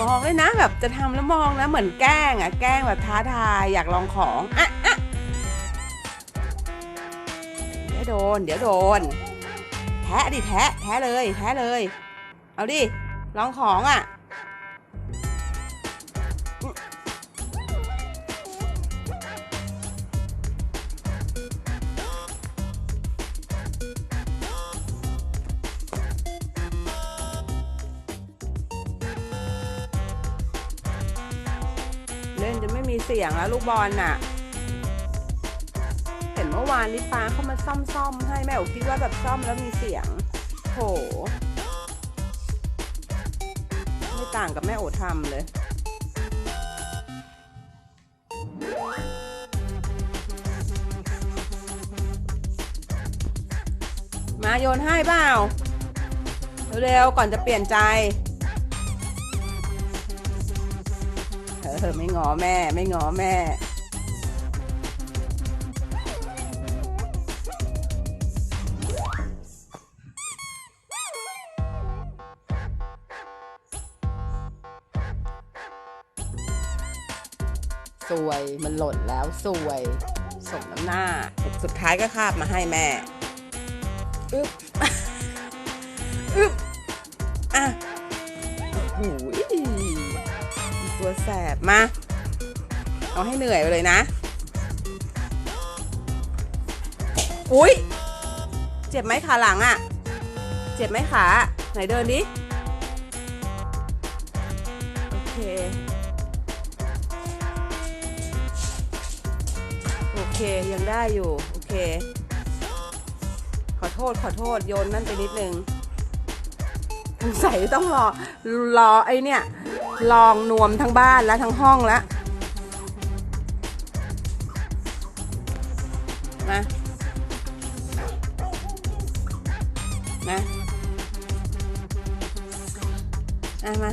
มองเลยนะ แบบจะทำแล้วมองนะเหมือนแกล้งอะแกล้งแบบท้าทายอยากลองของอะอะเดี๋ยวโดน เดี๋ยวโดน แทะดิแทะแทะเลยแทะเลย เอาดิลองของอะ เล่นจนไม่มีเสียงแล้วลูกบอลน่ะ เห็นเมื่อวานนี้ป้าเขามาซ่อมๆให้แม่โอคิดว่าแบบซ่อมแล้วมีเสียงโหไม่ต่างกับแม่โอทำเลยมาโยนให้เปล่าเร็วๆก่อนจะเปลี่ยนใจ เออไม่งอแม่ ไม่งอแม่สวยมันหล่นแล้วสวยสมน้ำหน้า สุดท้ายก็คาบมาให้แม่อึ๊บอึ๊บอะโอ้โห ตัวแสบมา เอาให้เหนื่อยไปเลยนะ อุ้ยเจ็บไหมขาหลังอะ่ะ เจ็บไหมขา ไหนเดินดิ โอเค โอเคยังได้อยู่ โอเค ขอโทษขอโทษโยนนั่นไปนิดนึง สงสัยต้องรอรอไอเนี่ย ลองนวมทั้งบ้านแล้วทั้งห้องแล้วมามาอะมา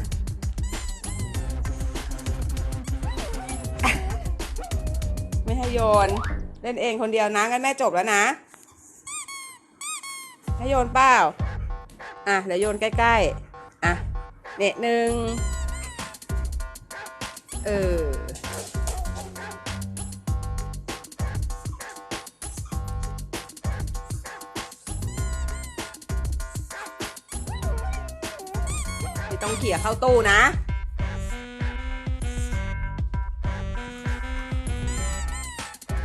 ไม่ให้โยน เล่นเองคนเดียวนะงั้นแม่จบแล้วนะ ให้โยนเปล่า อะเดี๋ยวโยนใกล้ๆ อะเน็ตหนึ่งเออไม่ต้องเขี่ยเข้าตู้นะ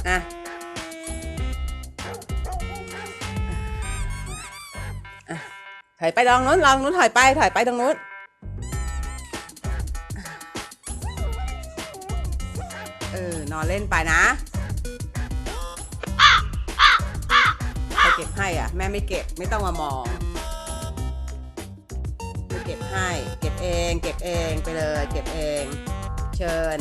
อะ อยไปลองนู้นลองนู้นถอยไปถอยไปตรงนู้นเออนอนเล่นไปนะใครเก็บให้อะ แม่ไม่เก็บไม่ต้องมามองไม่เก็บให้ เก็บเอง เก็บเองไปเลย เก็บเอง เชิญ